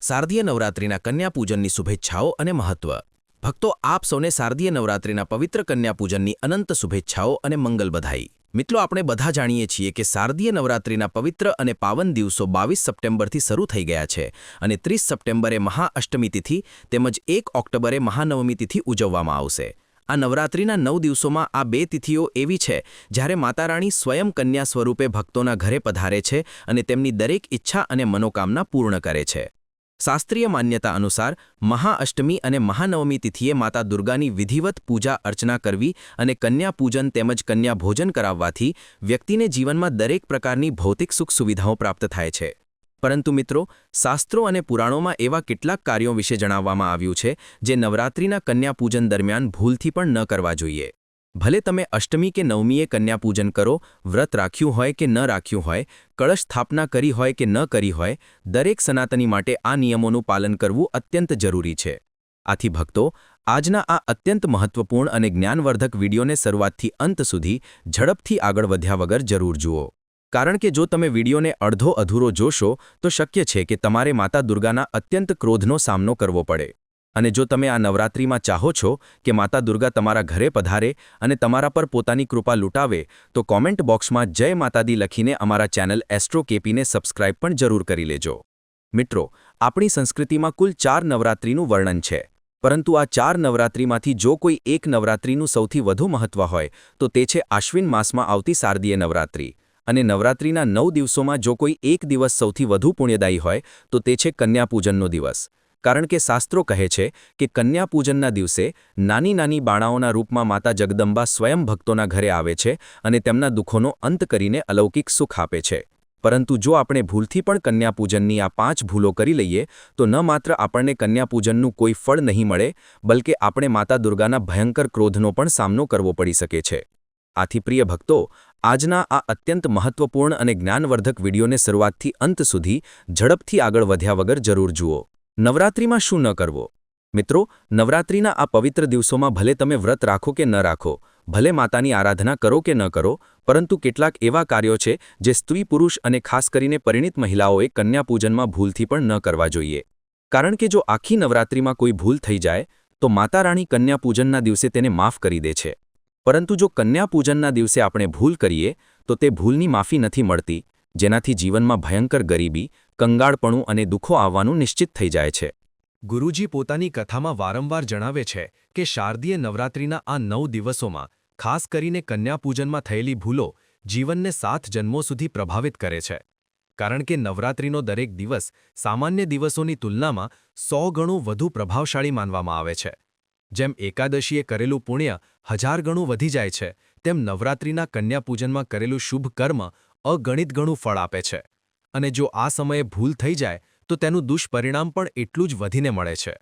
શારદીય નવરાત્રિના કન્યા પૂજનની શુભેચ્છાઓ અને મહત્વ. ભક્તો આપ સૌને શારદીય નવરાત્રિના પવિત્ર કન્યા પૂજનની અનંત શુભેચ્છાઓ અને મંગલ બધાઈ. મિત્રો, આપણે બધા જાણીએ છીએ કે શારદીય નવરાત્રિના પવિત્ર અને પાવન દિવસો બાવીસ સપ્ટેમ્બરથી શરૂ થઈ ગયા છે અને ત્રીસ સપ્ટેમ્બરે મહાઅષ્ટમી તિથિ તેમજ એક ઓક્ટોબરે મહાનવમી તિથિ ઉજવવામાં આવશે. આ નવરાત્રિના નવ દિવસોમાં આ બે તિથિઓ એવી છે જ્યારે માતારાણી સ્વયં કન્યા સ્વરૂપે ભક્તોના ઘરે પધારે છે અને તેમની દરેક ઈચ્છા અને મનોકામના પૂર્ણ કરે છે. શાસ્ત્રીય માન્યતા અનુસાર, મહાઅષ્ટમી અને મહાનવમી તિથિએ માતા દુર્ગાની વિધિવત પૂજા અર્ચના કરવી અને કન્યા પૂજન તેમજ કન્યા ભોજન કરાવવાથી વ્યક્તિને જીવનમાં દરેક પ્રકારની ભૌતિક સુખ સુવિધાઓ પ્રાપ્ત થાય છે. પરંતુ મિત્રો, શાસ્ત્રો અને પુરાણોમાં એવા કેટલાક કાર્યો વિશે જણાવવામાં આવ્યું છે, જે નવરાત્રિના કન્યા પૂજન દરમિયાન ભૂલથી પણ ન કરવા જોઈએ. ભલે તમે અષ્ટમી કે નવમીએ કન્યાપૂજન કરો, વ્રત રાખ્યું હોય કે ન રાખ્યું હોય, કળશ સ્થાપના કરી હોય કે ન કરી હોય, દરેક સનાતની માટે આ નિયમોનું પાલન કરવું અત્યંત જરૂરી છે. આથી ભક્તો, આજના આ અત્યંત મહત્વપૂર્ણ અને જ્ઞાનવર્ધક વિડીયોને શરૂઆતથી અંત સુધી ઝડપથી આગળ વધ્યા વગર જરૂર જુઓ. કારણ કે જો તમે વિડીયોને અડધો અધૂરો જોશો, તો શક્ય છે કે તમારે માતા દુર્ગાના અત્યંત ક્રોધનો સામનો કરવો પડે. અને જો તમે આ નવરાત્રિમાં ચાહો છો કે માતા દુર્ગા તમારા ઘરે પધારે અને તમારા પર પોતાની કૃપા લૂંટાવે, તો કોમેન્ટ બોક્સમાં જય માતાદી લખીને અમારા ચેનલ એસ્ટ્રો કેપીને સબસ્ક્રાઇબ પણ જરૂર કરી લેજો. મિત્રો, આપણી સંસ્કૃતિમાં કુલ ચાર નવરાત્રિનું વર્ણન છે. પરંતુ આ ચાર નવરાત્રિમાંથી જો કોઈ એક નવરાત્રિનું સૌથી વધુ મહત્વ હોય, તો તે છે આશ્વિન માસમાં આવતી શારદીય નવરાત્રિ. અને નવરાત્રિના નવ દિવસોમાં જો કોઈ એક દિવસ સૌથી વધુ પુણ્યદાયી હોય, તો તે છે કન્યાપૂજનનો દિવસ. કારણ કે શાસ્ત્રો કહે છે કે કન્યા પૂજનના દિવસે નાની નાની બાળાઓના રૂપમાં માતા જગદંબા સ્વયં ભક્તોના ઘરે આવે છે અને તેમના દુઃખોનો અંત કરીને અલૌકિક સુખ આપે છે. પરંતુ જો આપણે ભૂલથી પણ કન્યાપૂજનની આ પાંચ ભૂલો કરી લઈએ, તો ન માત્ર આપણને કન્યાપૂજનનું કોઈ ફળ નહીં મળે, બલકે આપણે માતા દુર્ગાના ભયંકર ક્રોધનો પણ સામનો કરવો પડી શકે છે. આથી પ્રિય ભક્તો, આજના આ અત્યંત મહત્વપૂર્ણ અને જ્ઞાનવર્ધક વિડીયોને શરૂઆતથી અંત સુધી ઝડપથી આગળ વધ્યા વગર જરૂર જુઓ. નવરાત્રિમાં શું ન કરવો? મિત્રો, નવરાત્રિના આ પવિત્ર દિવસોમાં ભલે તમે વ્રત રાખો કે ન રાખો, ભલે માતાની આરાધના કરો કે ન કરો, પરંતુ કેટલાક એવા કાર્યો છે જે સ્ત્રી પુરુષ અને ખાસ કરીને પરિણિત મહિલાઓએ કન્યાપૂજનમાં ભૂલથી પણ ન કરવા જોઈએ. કારણ કે જો આખી નવરાત્રિમાં કોઈ ભૂલ થઈ જાય, તો માતા રાણી કન્યાપૂજનના દિવસે તેને માફ કરી દે છે. પરંતુ જો કન્યાપૂજનના દિવસે આપણે ભૂલ કરીએ, તો તે ભૂલની માફી નથી મળતી જેનાથી જીવનમાં ભયંકર ગરીબી, કંગાળપણું અને દુઃખો આવવાનું નિશ્ચિત થઈ જાય છે. ગુરુજી પોતાની કથામાં વારંવાર જણાવે છે કે શારદીય નવરાત્રિના આ નવ દિવસોમાં, ખાસ કરીને કન્યાપૂજનમાં થયેલી ભૂલો, જીવનને સાત જન્મો સુધી પ્રભાવિત કરે છે. કારણ કે નવરાત્રિનો દરેક દિવસ, સામાન્ય દિવસોની તુલનામાં સો ગણું વધુ પ્રભાવશાળી માનવામાં આવે છે. જેમ એકાદશીએ કરેલું પુણ્ય હજાર ગણું વધી જાય છે, તેમ નવરાત્રિના કન્યાપૂજનમાં કરેલું શુભ કર્મ અગણિત ગણું ફળ આપે છે. અને જો આ સમયે ભૂલ થઈ જાય, તો તેનું દુષ્પરિણામ પણ એટલું જ વધીને મળે છે.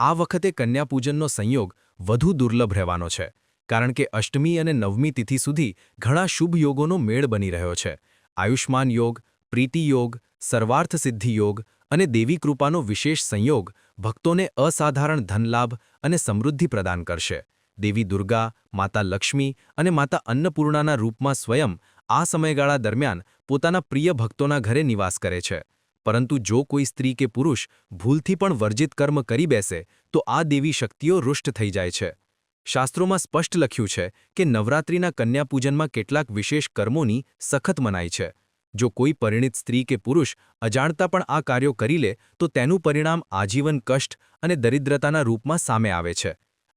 આ વખતે કન્યાપૂજનનો સંયોગ વધુ દુર્લભ રહેવાનો છે, કારણ કે અષ્ટમી અને નવમી તિથિ સુધી ઘણા શુભ યોગોનો મેળ બની રહ્યો છે. આયુષ્માન યોગ, પ્રીતિ યોગ, સર્વાર્થ સિદ્ધિ યોગ અને દેવી કૃપાનો વિશેષ સંયોગ ભક્તોને અસાધારણ ધનલાભ અને સમૃદ્ધિ પ્રદાન કરશે. દેવી દુર્ગા, માતા લક્ષ્મી અને માતા અન્નપૂર્ણાના રૂપમાં સ્વયં આ સમયગાળા દરમિયાન પોતાના પ્રિય ભક્તોના ઘરે નિવાસ કરે છે. પરંતુ જો કોઈ સ્ત્રી કે પુરુષ ભૂલથી પણ વર્જિત કર્મ કરી બેસે, તો આ દેવી શક્તિઓ રુષ્ટ થઈ જાય છે. શાસ્ત્રોમાં સ્પષ્ટ લખ્યું છે કે નવરાત્રિના કન્યાપૂજનમાં કેટલાક વિશેષ કર્મોની સખત મનાઈ છે. જો કોઈ પરિણિત સ્ત્રી કે પુરુષ અજાણતા પણ આ કાર્યો કરી લે, તો તેનું પરિણામ આજીવન કષ્ટ અને દરિદ્રતાના રૂપમાં સામે આવે છે.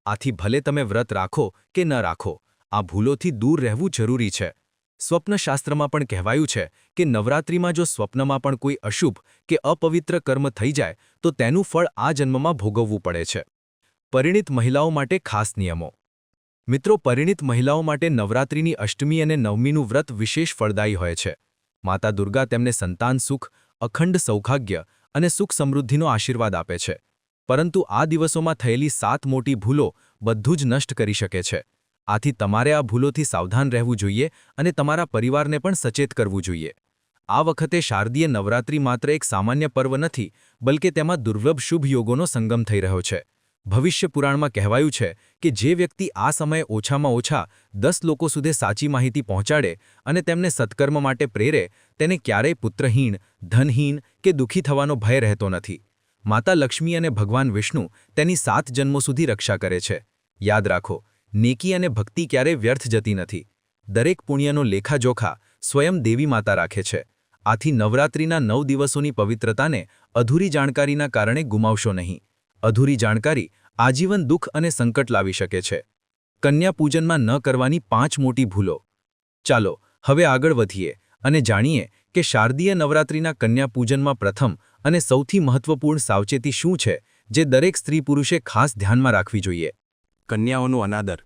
આથી ભલે તમે વ્રત રાખો કે ન રાખો, આ ભૂલોથી દૂર રહેવું જરૂરી છે. સ્વપ્નશાસ્ત્રમાં પણ કહેવાયું છે કે નવરાત્રિમાં જો સ્વપ્નમાં પણ કોઈ અશુભ કે અપવિત્ર કર્મ થઈ જાય, તો તેનું ફળ આ જન્મમાં ભોગવવું પડે છે. પરિણિત મહિલાઓ માટે ખાસ નિયમો. મિત્રો, પરિણિત મહિલાઓ માટે નવરાત્રિની અષ્ટમી અને નવમીનું વ્રત વિશેષ ફળદાયી હોય છે. માતા દુર્ગા તેમને સંતાન સુખ, અખંડ સૌભાગ્ય અને સુખ સમૃદ્ધિનો આશીર્વાદ આપે છે. પરંતુ આ દિવસોમાં થયેલી સાત મોટી ભૂલો બધું જ નષ્ટ કરી શકે છે. આથી તમારે આ ભૂલોથી સાવધાન રહેવું જોઈએ અને તમારા પરિવારને પણ સચેત કરવું જોઈએ. આ વખતે શારદીય નવરાત્રિ માત્ર એક સામાન્ય પર્વ નથી, બલકે તેમાં દુર્લભ શુભ યોગોનો સંગમ થઈ રહ્યો છે. ભવિષ્ય પુરાણમાં કહેવાયું છે કે જે વ્યક્તિ આ સમયે ઓછામાં ઓછા દસ લોકો સુધી સાચી માહિતી પહોંચાડે અને તેમને સત્કર્મ માટે પ્રેરે, તેને ક્યારેય પુત્રહીન, ધનહીન કે દુઃખી થવાનો ભય રહેતો નથી. માતા લક્ષ્મી અને ભગવાન વિષ્ણુ તેની સાત જન્મો સુધી રક્ષા કરે છે. યાદ રાખો નેકી અને ભક્તિ ક્યારેય વ્યર્થ જતી નથી. દરેક પુણ્યનો લેખાજોખા સ્વયં દેવી માતા રાખે છે. આથી નવરાત્રિના નવ દિવસોની પવિત્રતાને અધૂરી જાણકારીના કારણે ગુમાવશો નહીં. અધૂરી જાણકારી આજીવન દુઃખ અને સંકટ લાવી શકે છે. કન્યા પૂજનમાં ન કરવાની પાંચ મોટી ભૂલો. ચાલો, હવે આગળ વધીએ અને જાણીએ કે શારદીય નવરાત્રિના કન્યા પૂજનમાં પ્રથમ અને સૌથી મહત્વપૂર્ણ સાવચેતી શું છે, જે દરેક સ્ત્રી પુરુષે ખાસ ધ્યાનમાં રાખવી જોઈએ. કન્યાઓનું અનાદર.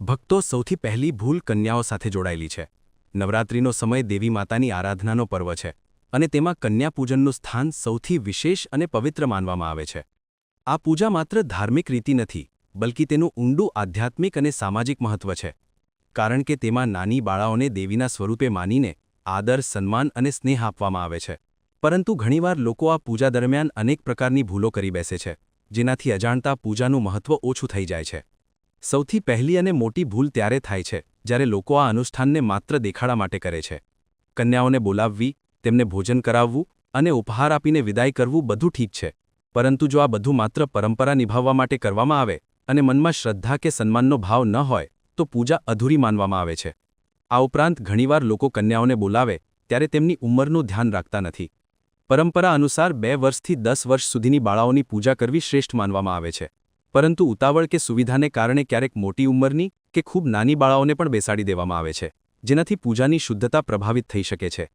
ભક્તો સૌથી પહેલી ભૂલ કન્યાઓ સાથે જોડાયેલી છે. નવરાત્રિનો સમય દેવી માતાની આરાધનાનો પર્વ છે અને તેમાં કન્યા પૂજનનું સ્થાન સૌથી વિશેષ અને પવિત્ર માનવામાં આવે છે. આ પૂજા માત્ર ધાર્મિક રીતિ નથી, બલકી તેનું ઊંડું આધ્યાત્મિક અને સામાજિક મહત્વ છે. કારણ કે તેમાં નાની બાળાઓને દેવીના સ્વરૂપે માનીને આદર, સન્માન અને સ્નેહ આપવામાં આવે છે. પરંતુ ઘણીવાર લોકો આ પૂજા દરમિયાન અનેક પ્રકારની ભૂલો કરી બેસે છે, જેનાથી અજાણતા પૂજાનું મહત્વ ઓછું થઈ જાય છે. સૌથી પહેલી અને મોટી ભૂલ ત્યારે થાય છે, જ્યારે લોકો આ અનુષ્ઠાનને માત્ર દેખાડા માટે કરે છે. કન્યાઓને બોલાવવી, તેમને ભોજન કરાવવું અને ઉપહાર આપીને વિદાય કરવું બધું ઠીક છે, પરંતુ જો આ બધું માત્ર પરંપરા નિભાવવા માટે કરવામાં આવે અને મનમાં શ્રદ્ધા કે સન્માનનો ભાવ ન હોય, તો પૂજા અધૂરી માનવામાં આવે છે. આ ઉપરાંત ઘણીવાર લોકો કન્યાઓને બોલાવે ત્યારે તેમની ઉંમરનું ધ્યાન રાખતા નથી. પરંપરા અનુસાર બે વર્ષથી દસ વર્ષ સુધીની બાળાઓની પૂજા કરવી શ્રેષ્ઠ માનવામાં આવે છે. પરંતુ ઉતાવળ કે સુવિધાને કારણે ક્યારેક મોટી ઉંમરની કે ખૂબ નાની બાળાઓને પણ બેસાડી દેવામાં આવે છે, જેનાથી પૂજાની શુદ્ધતા પ્રભાવિત થઈ શકે છે.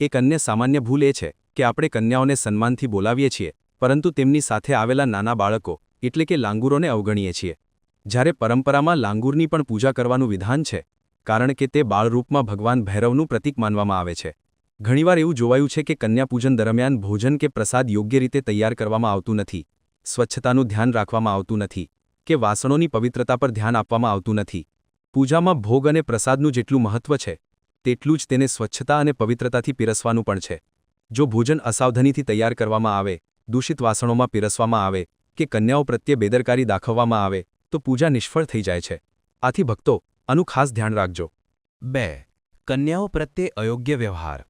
એક અન્ય સામાન્ય ભૂલ એ છે કે આપણે કન્યાઓને સન્માનથી બોલાવીએ છીએ, પરંતુ તેમની સાથે આવેલા નાના બાળકો, એટલે કે લાંગુરોને અવગણીએ છીએ. જ્યારે પરંપરામાં લાંગુરની પણ પૂજા કરવાનું વિધાન છે, કારણ કે તે બાળરૂપમાં ભગવાન ભૈરવનું પ્રતીક માનવામાં આવે છે. ઘણીવાર એવું જોવાયું છે કે કન્યાપૂજન દરમિયાન ભોજન કે પ્રસાદ યોગ્ય રીતે તૈયાર કરવામાં આવતું નથી. સ્વચ્છતાનું ધ્યાન રાખવામાં આવતું નથી કે વાસણોની પવિત્રતા પર ધ્યાન આપવામાં આવતું નથી. પૂજામાં ભોગ અને પ્રસાદનું જેટલું મહત્વ છે, તેટલું જ તેને સ્વચ્છતા અને પવિત્રતાથી પીરસવાનું પણ છે. જો ભોજન અસાવધાનીથી તૈયાર કરવામાં આવે, દૂષિત વાસણોમાં પીરસવામાં આવે કે કન્યાઓ પ્રત્યે બેદરકારી દાખવવામાં આવે, તો પૂજા નિષ્ફળ થઈ જાય છે. આથી ભક્તો, આનું ખાસ ધ્યાન રાખજો. બે. કન્યાઓ પ્રત્યે અયોગ્ય વ્યવહાર.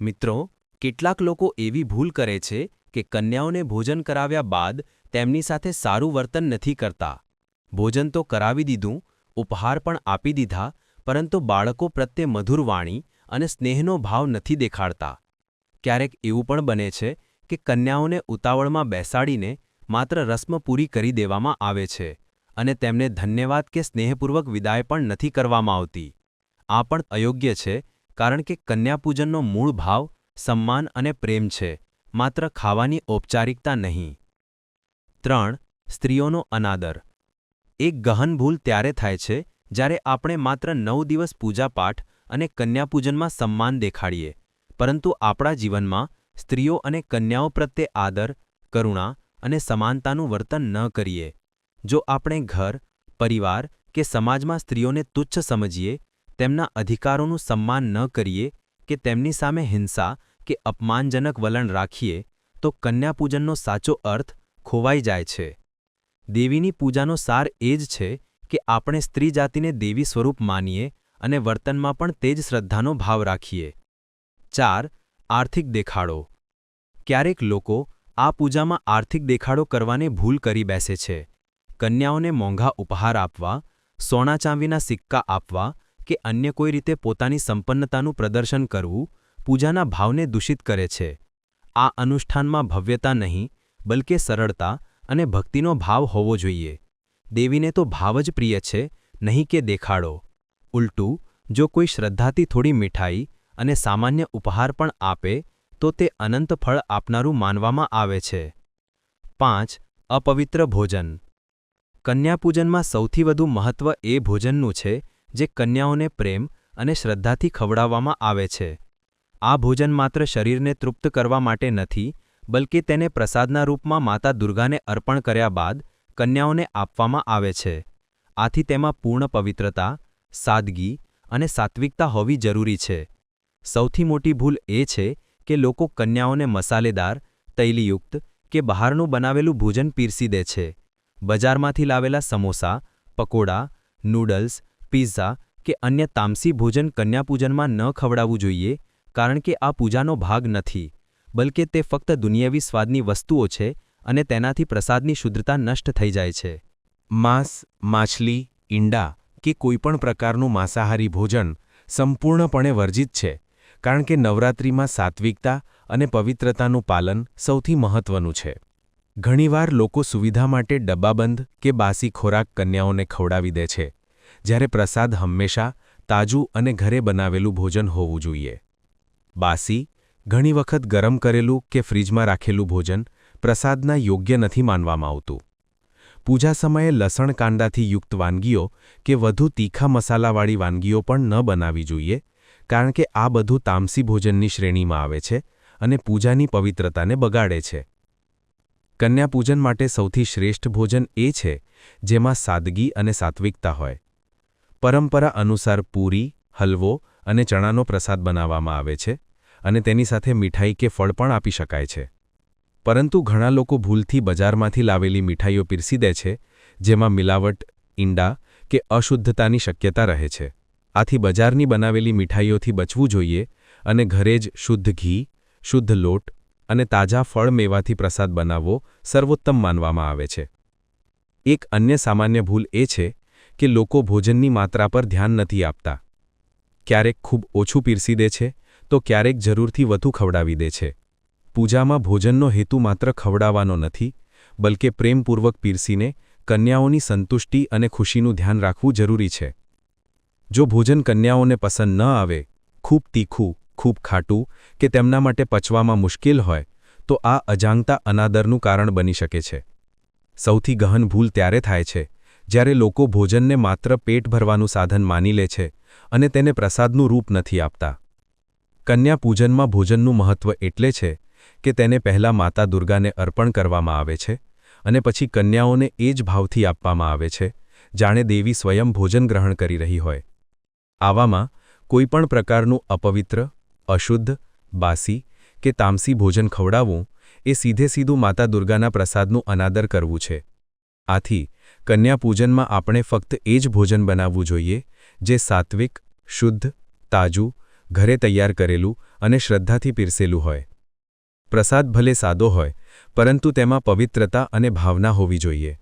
મિત્રો, કેટલાક લોકો એવી ભૂલ કરે છે કે કન્યાઓને ભોજન કરાવ્યા બાદ તેમની સાથે સારું વર્તન નથી કરતા. ભોજન તો કરાવી દીધું, ઉપહાર પણ આપી દીધા, પરંતુ બાળકો પ્રત્યે મધુર વાણી અને સ્નેહનો ભાવ નથી દેખાડતા. ક્યારેક એવું પણ બને છે કે કન્યાઓને ઉતાવળમાં બેસાડીને માત્ર રસ્મ પૂરી કરી દેવામાં આવે છે અને તેમને ધન્યવાદ કે સ્નેહપૂર્વક વિદાય પણ નથી કરવામાં આવતી. આ પણ અયોગ્ય છે, કારણ કે કન્યાપૂજનનો મૂળ ભાવ, સન્માન અને પ્રેમ છે. માત્ર ખાવાની ઔપચારિકતા નહીં. ત્રણ, સ્ત્રીઓનો અનાદર. એક ગહન ભૂલ ત્યારે થાય છે, જ્યારે આપણે માત્ર નવ દિવસ પૂજાપાઠ અને કન્યાપૂજનમાં સન્માન દેખાડીએ, પરંતુ આપણા જીવનમાં સ્ત્રીઓ અને કન્યાઓ પ્રત્યે આદર, કરુણા અને સમાનતાનું વર્તન ન કરીએ. જો આપણે ઘર, પરિવાર કે સમાજમાં સ્ત્રીઓને તુચ્છ સમજીએ, તેમના અધિકારોનું સન્માન ન કરીએ કે તેમની સામે હિંસા કે અપમાનજનક વલણ રાખીએ તો કન્યાપૂજનનો સાચો અર્થ ખોવાઈ જાય છે. દેવીની પૂજાનો સાર એ જ છે કે આપણે સ્ત્રી જાતિને દેવી સ્વરૂપ માનીએ અને વર્તનમાં પણ તે જ શ્રદ્ધાનો ભાવ રાખીએ. ચાર, આર્થિક દેખાડો. ક્યારેક લોકો આ પૂજામાં આર્થિક દેખાડો કરવાને ભૂલ કરી બેસે છે. કન્યાઓને મોંઘા ઉપહાર આપવા, સોના ચાંદીના સિક્કા આપવા કે અન્ય કોઈ રીતે પોતાની સંપન્નતાનું પ્રદર્શન કરવું પૂજાના ભાવને દૂષિત કરે છે. આ અનુષ્ઠાનમાં ભવ્યતા નહીં, બલકે સરળતા અને ભક્તિનો ભાવ હોવો જોઈએ. દેવીને તો ભાવ જ પ્રિય છે, નહીં કે દેખાડો. ઉલટું, જો કોઈ શ્રદ્ધાથી થોડી મીઠાઈ અને સામાન્ય ઉપહાર પણ આપે, તો તે અનંત ફળ આપનારું માનવામાં આવે છે. પાંચ, અપવિત્ર ભોજન. કન્યાપૂજનમાં સૌથી વધુ મહત્વ એ ભોજનનું છે, જે કન્યાઓને પ્રેમ અને શ્રદ્ધાથી ખવડાવવામાં આવે છે. આ ભોજન માત્ર શરીરને તૃપ્ત કરવા માટે નથી, બલકે તેને પ્રસાદના રૂપમાં માતા દુર્ગાને અર્પણ કર્યા બાદ કન્યાઓને આપવામાં આવે છે. આથી તેમાં પૂર્ણ પવિત્રતા, સાદગી અને સાત્વિકતા હોવી જરૂરી છે. સૌથી મોટી ભૂલ એ છે કે લોકો કન્યાઓને મસાલેદાર, તૈલીયુક્ત કે બહારનું બનાવેલું ભોજન પીરસી દે છે. બજારમાંથી લાવેલા સમોસા, પકોડા, નૂડલ્સ, પિઝા કે અન્ય તામસી ભોજન કન્યાપૂજનમાં ન ખવડાવવું જોઈએ કારણ કે આ પૂજાનો ભાગ નથી, બલકે તે ફક્ત દુનિયાવી સ્વાદની વસ્તુઓ છે અને તેનાથી પ્રસાદની શુદ્ધતા નષ્ટ થઈ જાય છે. માંસ, માછલી, ઈંડા કે કોઈપણ પ્રકારનું માંસાહારી ભોજન સંપૂર્ણપણે વર્જિત છે, કારણ કે નવરાત્રિમાં સાત્વિકતા અને પવિત્રતાનું પાલન સૌથી મહત્વનું છે. ઘણીવાર લોકો સુવિધા માટે ડબ્બાબંધ કે બાસી ખોરાક કન્યાઓને ખવડાવી દે છે, જ્યારે પ્રસાદ હંમેશા તાજું અને ઘરે બનાવેલું ભોજન હોવું જોઈએ. બાસી, ઘણી વખત ગરમ કરેલું કે ફ્રીજમાં રાખેલું ભોજન પ્રસાદના યોગ્ય નથી માનવામાં આવતું. પૂજા સમયે લસણ કાંદાથી યુક્ત વાનગીઓ કે વધુ તીખા મસાલાવાળી વાનગીઓ પણ ન બનાવવી જોઈએ, કારણ કે આ બધું તામસી ભોજનની શ્રેણીમાં આવે છે અને પૂજાની પવિત્રતાને બગાડે છે. કન્યાપૂજન માટે સૌથી શ્રેષ્ઠ ભોજન એ છે જેમાં સાદગી અને સાત્વિકતા હોય. પરંપરા અનુસાર પૂરી, હલવો અને ચણાનો પ્રસાદ બનાવવામાં આવે છે અને તેની સાથે મીઠાઈ કે ફળ પણ આપી શકાય છે. પરંતુ ઘણા લોકો ભૂલથી બજારમાંથી લાવેલી મીઠાઈઓ પીરસી દે છે, જેમાં મિલાવટ, ઈંડા કે અશુદ્ધતાની શક્યતા રહે છે. આથી બજારની બનાવેલી મીઠાઈઓથી બચવું જોઈએ અને ઘરે જ શુદ્ધ ઘી, શુદ્ધ લોટ અને તાજા ફળ મેવાથી પ્રસાદ બનાવવો સર્વોત્તમ માનવામાં આવે છે. એક અન્ય સામાન્ય ભૂલ એ છે કે લોકો ભોજનની માત્રા પર ધ્યાન નથી આપતા. ક્યારેક ખૂબ ઓછું પીરસી દે છે, તો ક્યારેક જરૂરથી વધુ ખવડાવી દે છે. પૂજામાં ભોજનનો હેતુ માત્ર ખવડાવવાનો નથી, બલકે પ્રેમપૂર્વક પીરસીને કન્યાઓની સંતુષ્ટિ અને ખુશીનું ધ્યાન રાખવું જરૂરી છે. જો ભોજન કન્યાઓને પસંદ ન આવે, ખૂબ તીખું, ખૂબ ખાટું કે તેમના માટે પચવામાં મુશ્કેલ હોય, તો આ અજાણતા અનાદરનું કારણ બની શકે છે. સૌથી ગહન ભૂલ ત્યારે થાય છે જ્યારે લોકો ભોજનને માત્ર પેટ ભરવાનું સાધન માની લે છે અને તેને પ્રસાદનું રૂપ નથી આપતા. કન્યા પૂજનમાં ભોજનનું મહત્વ એટલે છે કે તેને પહેલાં માતા દુર્ગાને અર્પણ કરવામાં આવે છે અને પછી કન્યાઓને એ જ ભાવથી આપવામાં આવે છે જાણે દેવી સ્વયં ભોજન ગ્રહણ કરી રહી હોય. આવામાં કોઈપણ પ્રકારનું અપવિત્ર, અશુદ્ધ, બાસી કે તામસી ભોજન ખવડાવવું એ સીધે સીધું માતા દુર્ગાના પ્રસાદનું અનાદર કરવું છે. આથી કન્યા પૂજનમાં આપણે ફક્ત એ જ ભોજન બનાવવું જોઈએ, જે સાત્વિક, શુદ્ધ, તાજું, ઘરે તૈયાર કરેલું અને શ્રદ્ધાથી પીરસેલું હોય. પ્રસાદ ભલે સાદો હોય, પરંતુ તેમાં પવિત્રતા અને ભાવના હોવી જોઈએ.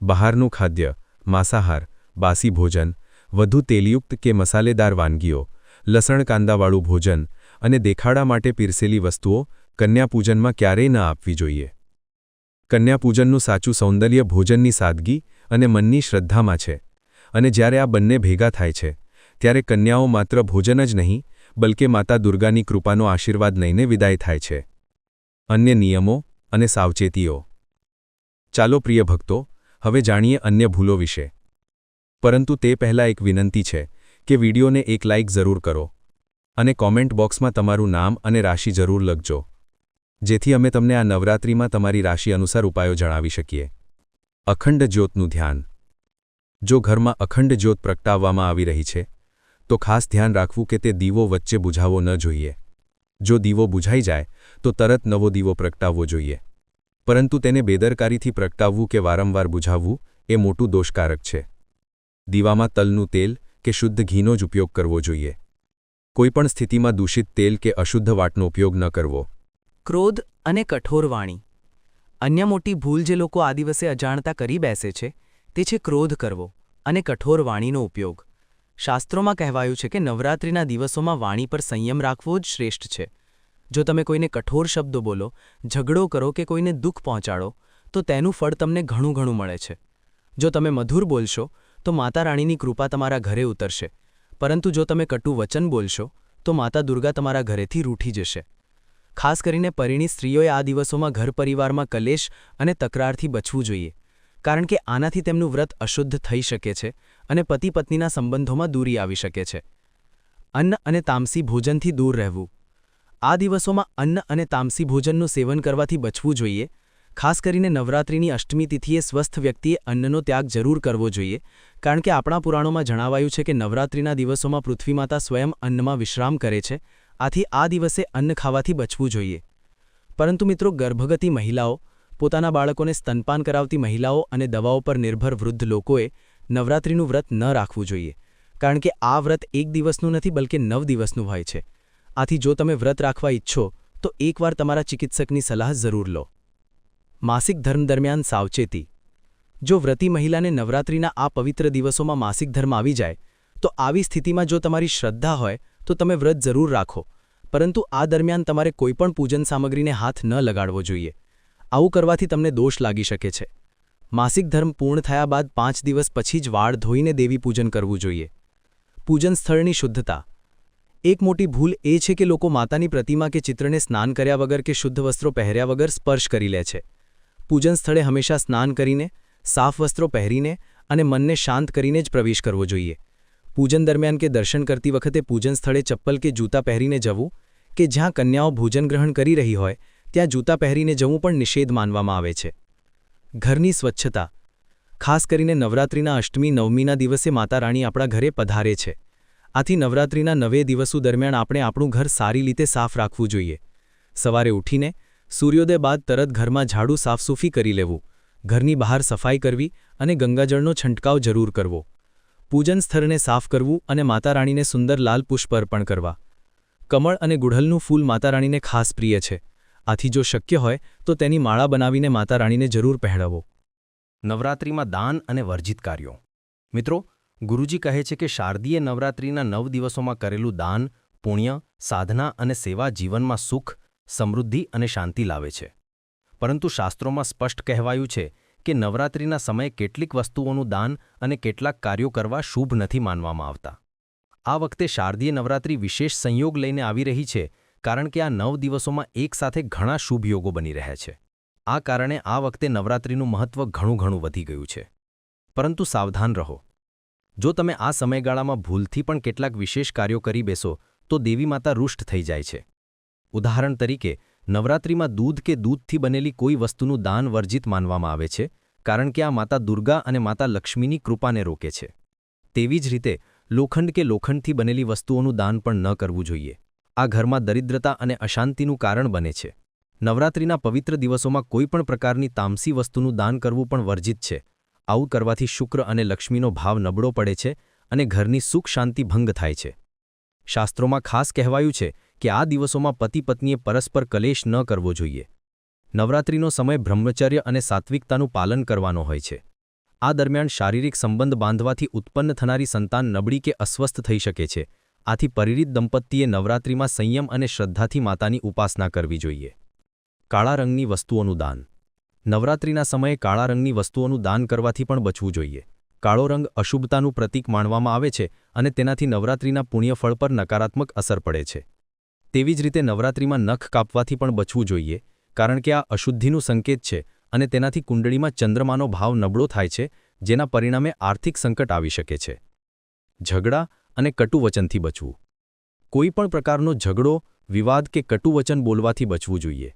બહારનું ખાદ્ય, માંસાહાર, બાસી ભોજન, વધુ તેલયુક્ત કે મસાલેદાર વાનગીઓ, લસણ કાંદાવાળું ભોજન અને દેખાડા માટે પીરસેલી વસ્તુઓ કન્યાપૂજનમાં ક્યારેય ન આપવી જોઈએ. કન્યાપૂજનનું સાચું સૌંદર્ય ભોજનની સાદગી અને મનની શ્રદ્ધામાં છે. અને જ્યારે આ બંને ભેગા થાય છે, ત્યારે કન્યાઓ માત્ર ભોજન જ નહીં, બલકે માતા દુર્ગાની કૃપાનો આશીર્વાદ લઈને વિદાય થાય છે. અન્ય નિયમો અને સાવચેતીઓ. ચાલો પ્રિય ભક્તો, હવે જાણીએ અન્ય ભૂલો વિશે. પરંતુ તે પહેલાં એક વિનંતી છે કે વિડીયોને એક લાઇક જરૂર કરો. અને કોમેન્ટ બોક્સમાં તમારું નામ અને રાશિ જરૂર લખજો. જેથી અમે તમને આ નવરાત્રિમાં તમારી રાશિ અનુસાર ઉપાયો જણાવી શકીએ. અખંડ જ્યોતનું ધ્યાન. જો ઘરમાં અખંડ જ્યોત પ્રગટાવવામાં આવી રહી છે, તો ખાસ ધ્યાન રાખવું કે તે દીવો વચ્ચે બુઝાવવો ન જોઈએ. જો દીવો બુઝાઈ જાય, તો તરત નવો દીવો પ્રગટાવવો જોઈએ. પરંતુ તેને બેદરકારીથી પ્રગટાવવું કે વારંવાર બુઝાવવું, એ મોટું દોષકારક છે. દીવામાં તલનું તેલ કે શુદ્ધ ઘીનો જ ઉપયોગ કરવો જોઈએ. કોઈપણ સ્થિતિમાં દૂષિત તેલ કે અશુદ્ધ વાટનો ઉપયોગ ન કરવો. ક્રોધ અને કઠોર વાણી. અન્ય મોટી ભૂલ જે લોકો આ દિવસે અજાણતા કરી બેસે છે, તે છે ક્રોધ કરવો અને કઠોર વાણીનો ઉપયોગ. શાસ્ત્રોમાં કહેવાયું છે કે નવરાત્રિના દિવસોમાં વાણી પર સંયમ રાખવો જ શ્રેષ્ઠ છે. જો તમે કોઈને કઠોર શબ્દો બોલો, ઝઘડો કરો કે કોઈને દુઃખ પહોંચાડો, તો તેનું ફળ તમને ઘણું ઘણું મળે છે. જો તમે મધુર બોલશો, તો માતા રાણીની કૃપા તમારા ઘરે ઉતરશે. પરંતુ જો તમે કટુ વચન બોલશો, તો માતા દુર્ગા તમારા ઘરેથી રૂઠી જશે. ખાસ કરીને પરિણીત સ્ત્રીઓએ આ દિવસોમાં ઘર પરિવારમાં કલેશ અને તકરારથી બચવું જોઈએ. કારણ કે આનાથી તેમનું વ્રત અશુદ્ધ થઈ શકે છે અને પતિ પત્નીના સંબંધોમાં દૂરી આવી શકે છે. અન્ન અને તામસી ભોજનથી દૂર રહેવું. આ દિવસોમાં અન્ન અને તામસી ભોજનનું સેવન કરવાથી બચવું જોઈએ. ખાસ કરીને નવરાત્રિની અષ્ટમી તિથિએ સ્વસ્થ વ્યક્તિએ અન્નનો ત્યાગ જરૂર કરવો જોઈએ. કારણ કે આપણા પુરાણોમાં જણાવાયું છે કે નવરાત્રિના દિવસોમાં પૃથ્વીમાતા સ્વયં અન્નમાં વિશ્રામ કરે છે. આથી આ દિવસે અન્ન ખાવાથી બચવું જોઈએ. પરંતુ મિત્રો, ગર્ભવતી મહિલાઓ, પોતાના બાળકોને સ્તનપાન કરાવતી મહિલાઓ અને દવાઓ પર નિર્ભર વૃદ્ધ લોકોએ નવરાત્રિનું વ્રત ન રાખવું જોઈએ. કારણ કે આ વ્રત એક દિવસનું નથી, બલકે નવ દિવસનું હોય છે. આથી જો તમે વ્રત રાખવા ઈચ્છો, તો એકવાર તમારા ચિકિત્સકની સલાહ જરૂર લો. માસિક ધર્મ દરમિયાન સાવચેતી. જો વ્રતી મહિલાને નવરાત્રિના આ પવિત્ર દિવસોમાં માસિક ધર્મ આવી જાય, તો આવી સ્થિતિમાં જો તમારી શ્રદ્ધા હોય તો તમે વ્રત જરૂર રાખો. પરંતુ આ દરમિયાન તમારે કોઈપણ પૂજન સામગ્રીને હાથ ન લગાડવો જોઈએ. આવું કરવાથી તમને દોષ લાગી શકે છે. માસિક ધર્મ પૂર્ણ થયા બાદ પાંચ દિવસ પછી જ વાળ ધોઈને દેવી પૂજન કરવું જોઈએ. પૂજન સ્થળની શુદ્ધતા. એક મોટી ભૂલ એ છે કે લોકો માતાની પ્રતિમા કે ચિત્રને સ્નાન કર્યા વગર કે શુદ્ધ વસ્ત્રો પહેર્યા વગર સ્પર્શ કરી લે છે. પૂજન સ્થળે હંમેશા સ્નાન કરીને, સાફ વસ્ત્રો પહેરીને અને મનને શાંત કરીને જ પ્રવેશ કરવો જોઈએ. પૂજન દરમિયાન કે દર્શન કરતી વખતે પૂજન સ્થળે ચપ્પલ કે જૂતા પહેરીને જવું કે જ્યાં કન્યાઓ ભોજન ગ્રહણ કરી રહી હોય, ત્યાં જૂતા પહેરીને જવું પણ નિષેધ માનવામાં આવે છે. ઘરની સ્વચ્છતા. ખાસ કરીને નવરાત્રિના અષ્ટમી, નવમીના દિવસે માતા રાણી આપણા ઘરે પધારે છે. આથી નવરાત્રિના નવે દિવસો દરમિયાન આપણે આપણું ઘર સારી રીતે સાફ રાખવું જોઈએ. સવારે ઉઠીને સૂર્યોદય બાદ તરત ઘરમાં ઝાડુ સાફસૂફી કરી લેવું, ઘરની બહાર સફાઈ કરવી અને ગંગાજળનો છંટકાવ જરૂર કરવો. પૂજન સ્થળને સાફ કરવું અને માતા રાણીને સુંદર લાલ પુષ્પ અર્પણ કરવા. કમળ અને ગુઢલનું ફૂલ માતારાણીને ખાસ પ્રિય છે. આથી જો શક્ય હોય, તો તેની માળા બનાવીને માતારાણીને જરૂર પહેરાવો. નવરાત્રિમાં દાન અને વર્જિત કાર્યો. મિત્રો, ગુરુજી કહે છે કે શારદીય નવરાત્રિના નવ દિવસોમાં કરેલું દાન, પુણ્ય, સાધના અને સેવા જીવનમાં સુખ, સમૃદ્ધિ અને શાંતિ લાવે છે. પરંતુ શાસ્ત્રોમાં સ્પષ્ટ કહેવાયું છે કે નવરાત્રિના સમયે કેટલીક વસ્તુઓનું દાન અને કેટલાક કાર્યો કરવા શુભ નથી માનવામાં આવતા. આ વખતે શારદીય નવરાત્રિ વિશેષ સંયોગ લઈને આવી રહી છે, કારણ કે આ નવ દિવસોમાં એકસાથે ઘણા શુભ યોગો બની રહ્યા છે. આ કારણે આ વખતે નવરાત્રિનું મહત્વ ઘણું ઘણું વધી ગયું છે. પરંતુ સાવધાન રહો. જો તમે આ સમયગાળામાં ભૂલથી પણ કેટલાક વિશેષ કાર્યો કરી બેસો, તો દેવી માતા રૂષ્ટ થઈ જાય છે. ઉદાહરણ તરીકે નવરાત્રિમાં દૂધ કે દૂધથી બનેલી કોઈ વસ્તુનું દાન વર્જિત માનવામાં આવે છે, કારણ કે આ માતા દુર્ગા અને માતા લક્ષ્મીની કૃપાને રોકે છે. તેવી જ રીતે, લોખંડ કે લોખંડથી બનેલી વસ્તુઓનું દાન પણ ન કરવું જોઈએ. આ ઘરમાં દરિદ્રતા અને અશાંતિનું કારણ બને છે. નવરાત્રિના પવિત્ર દિવસોમાં કોઈપણ પ્રકારની તામસી વસ્તુનું દાન કરવું પણ વર્જિત છે. આવું કરવાથી શુક્ર અને લક્ષ્મીનો ભાવ નબળો પડે છે અને ઘરની સુખ શાંતિ ભંગ થાય છે. શાસ્ત્રોમાં ખાસ કહેવાયું છે કે આ દિવસોમાં પતિ પત્નીએ પરસ્પર કલેશ ન કરવો જોઈએ. નવરાત્રિનો સમય બ્રહ્મચર્ય અને સાત્વિકતાનું પાલન કરવાનો હોય છે. આ દરમિયાન શારીરિક સંબંધ બાંધવાથી ઉત્પન્ન થનારી સંતાન નબળી કે અસ્વસ્થ થઈ શકે છે. આથી પરિરિત દંપતીએ નવરાત્રિમાં સંયમ અને શ્રદ્ધાથી માતાની ઉપાસના કરવી જોઈએ. કાળા રંગની વસ્તુઓનું દાન. નવરાત્રિના સમયે કાળા રંગની વસ્તુઓનું દાન કરવાથી પણ બચવું જોઈએ. કાળો રંગ અશુભતાનું પ્રતીક માનવામાં આવે છે અને તેનાથી નવરાત્રિના પુણ્યફળ પર નકારાત્મક અસર પડે છે. તેવી જ રીતે નવરાત્રિમાં નખ કાપવાથી પણ બચવું જોઈએ, કારણ કે આ અશુદ્ધિનું સંકેત છે અને તેનાથી કુંડળીમાં ચંદ્રમાનો ભાવ નબળો થાય છે, જેના પરિણામે આર્થિક સંકટ આવી શકે છે. ઝઘડા અને કટુવચનથી બચવું. કોઈ પણ પ્રકારનો ઝઘડો, વિવાદ કે કટુવચન બોલવાથી બચવું જોઈએ.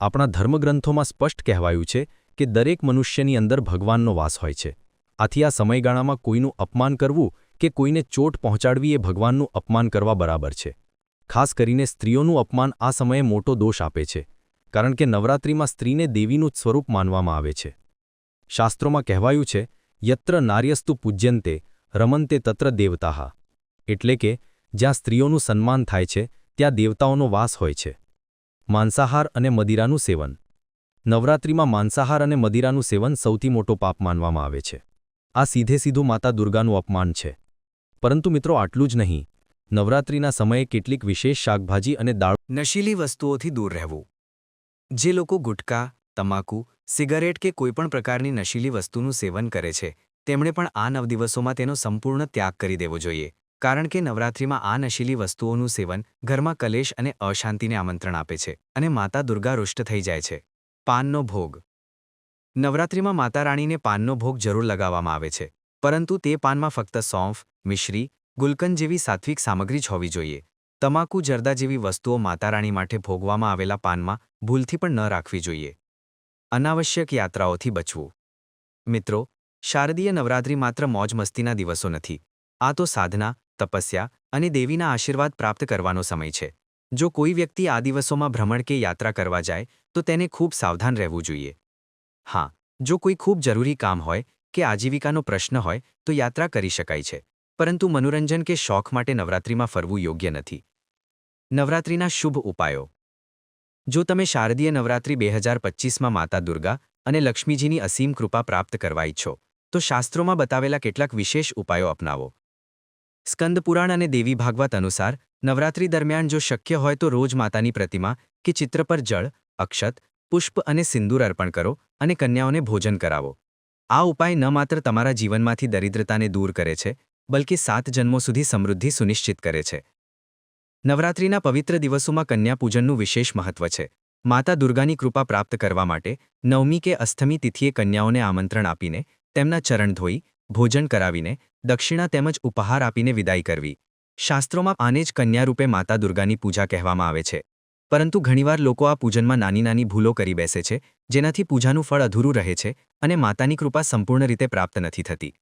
આપણા ધર્મગ્રંથોમાં સ્પષ્ટ કહેવાયું છે કે દરેક મનુષ્યની અંદર ભગવાનનો વાસ હોય છે. આથી આ સમયગાળામાં કોઈનું અપમાન કરવું કે કોઈને ચોટ પહોંચાડવી એ ભગવાનનું અપમાન કરવા બરાબર છે. ખાસ કરીને સ્ત્રીઓનું અપમાન આ સમયે મોટો દોષ આપે છે, કારણ કે નવરાત્રિમાં સ્ત્રીને દેવીનું જ સ્વરૂપ માનવામાં આવે છે. શાસ્ત્રોમાં કહેવાયું છે, યત્ર નાર્યસ્તુ પૂજ્યંતે, રમંતે તત્ર દેવતા. એટલે કે, જ્યાં સ્ત્રીઓનું સન્માન થાય છે, ત્યાં દેવતાઓનો વાસ હોય છે. માંસાહાર અને મદિરાનું સેવન. નવરાત્રિમાં માંસાહાર અને મદિરાનું સેવન સૌથી મોટો પાપ માનવામાં આવે છે. આ સીધે સીધું માતા દુર્ગાનું અપમાન છે. પરંતુ મિત્રો, આટલું જ નહીં. નવરાત્રિના સમયે કેટલીક વિશેષ શાકભાજી અને દાળ નશીલી વસ્તુઓથી દૂર રહેવું. જે લોકો ગુટકા, તમાકુ, સિગારેટ કે કોઈપણ પ્રકારની નશીલી વસ્તુનું સેવન કરે છે, તેમણે પણ આ નવ દિવસોમાં તેનો સંપૂર્ણ ત્યાગ કરી દેવો જોઈએ, કારણ કે નવરાત્રિમાં આ નશીલી વસ્તુઓનું સેવન ઘરમાં કલેશ અને અશાંતિને આમંત્રણ આપે છે અને માતા દુર્ગા રુષ્ટ થઈ જાય છે. પાનનો ભોગ. નવરાત્રિમાં માતા રાણીને પાનનો ભોગ જરૂર લગાવવામાં આવે છે, પરંતુ તે પાનમાં ફક્ત સોંફ, મિશ્રી ગુલકંદ જેવી સાત્વિક સામગ્રી જ હોવી જોઈએ. તમાકુ જરદા જેવી વસ્તુઓ માતારાણી માટે ભોગવામાં આવેલા પાનમાં ભૂલથી પણ ન રાખવી જોઈએ. અનાવશ્યક યાત્રાઓથી બચવું. મિત્રો, શારદીય નવરાત્રિ માત્ર મોજ મસ્તીના દિવસો નથી. આ તો સાધના, તપસ્યા અને દેવીના આશીર્વાદ પ્રાપ્ત કરવાનો સમય છે. જો કોઈ વ્યક્તિ આ દિવસોમાં ભ્રમણ કે યાત્રા કરવા જાય, તો તેને ખૂબ સાવધાન રહેવું જોઈએ. હા, જો કોઈ ખૂબ જરૂરી કામ હોય કે આજીવિકાનો પ્રશ્ન હોય, તો યાત્રા કરી શકાય છે. પરંતુ મનોરંજન કે શોખ માટે નવરાત્રિમાં ફરવું યોગ્ય નથી. નવરાત્રિના શુભ ઉપાયો. જો તમે શારદીય નવરાત્રિ બે હજાર પચીસમાં માતા દુર્ગા અને લક્ષ્મીજીની અસીમ કૃપા પ્રાપ્ત કરવા ઈચ્છો, તો શાસ્ત્રોમાં બતાવેલા કેટલાક વિશેષ ઉપાયો અપનાવો. સ્કંદપુરાણ અને દેવી ભાગવત અનુસાર, નવરાત્રી દરમિયાન જો શક્ય હોય તો રોજ માતાની પ્રતિમા કે ચિત્ર પર જળ, અક્ષત, પુષ્પ અને સિંદૂર અર્પણ કરો અને કન્યાઓને ભોજન કરાવો. આ ઉપાય ન માત્ર તમારા જીવનમાંથી દરિદ્રતાને દૂર કરે છે બલકે સાત જન્મો સુધી સમૃદ્ધિ સુનિશ્ચિત કરે છે. નવરાત્રિના પવિત્ર દિવસોમાં કન્યા પૂજનનું વિશેષ મહત્વ છે. માતા દુર્ગાની કૃપા પ્રાપ્ત કરવા માટે નવમી કે અષ્ટમી તિથિએ કન્યાઓને આમંત્રણ આપીને તેમના ચરણ ધોઈ, ભોજન કરાવીને દક્ષિણા તેમજ ઉપહાર આપીને વિદાય કરવી. શાસ્ત્રોમાં આને જ કન્યારૂપે માતા દુર્ગાની પૂજા કહેવામાં આવે છે. પરંતુ ઘણીવાર લોકો આ પૂજનમાં નાની નાની ભૂલો કરી બેસે છે, જેનાથી પૂજાનું ફળ અધૂરું રહે છે અને માતાની કૃપા સંપૂર્ણ રીતે પ્રાપ્ત નથી થતી.